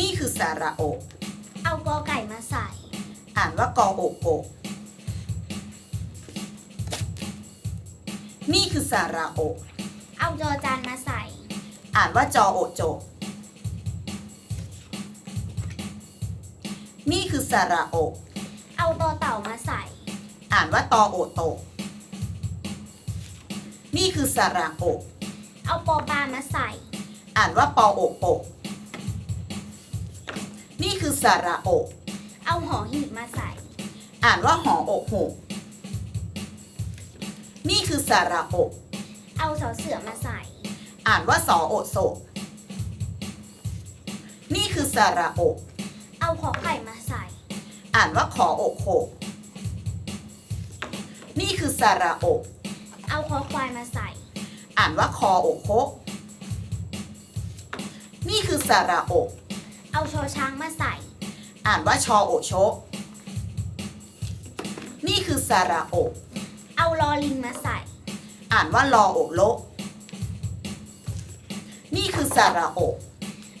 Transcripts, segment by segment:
นี่คือสระโอเอากอไก่มาใส่ อ่านว่ากอโอกโกนี่คือสระโอ เอาจอจานมาใส่ อ่านว่าจอโอโจ นี่คือสระโอ เอาตอเต่ามาใส่ อ่านว่าตอโอโต นี่คือสระโอ เอาปอปลามาใส่ อ่านว่าปอโอโปนี่คือ สระโอเอาหอหีบมาใส่ อ่านว่าหอโอกโหนี่คือสระโอเอาสอเสือมาใส่ อ่านว่าสอโอโศกนี่คือสระโอเอาขอไข่มาใส่ อ่านว่าขอโอกโขกนี่คือสระโอเอาคอควายมาใส่ อ่านว่าคอโอกโคกนี่คือสระโอเอาชอช้างมาใส่ อ่านว่าชอโอโชกนี่คือสระโอเอาลอลิงมาใส่ อ่านว่าลอโอกโลกนี่คือสระโอ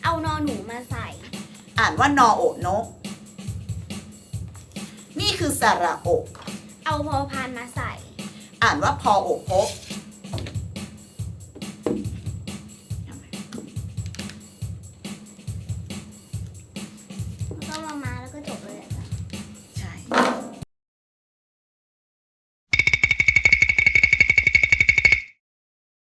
เอานอหนูมาใส่ อ่านว่านอโอกนกนี่คือสระโอเอาพอพานมาใส่ อ่านว่าพอโอกพก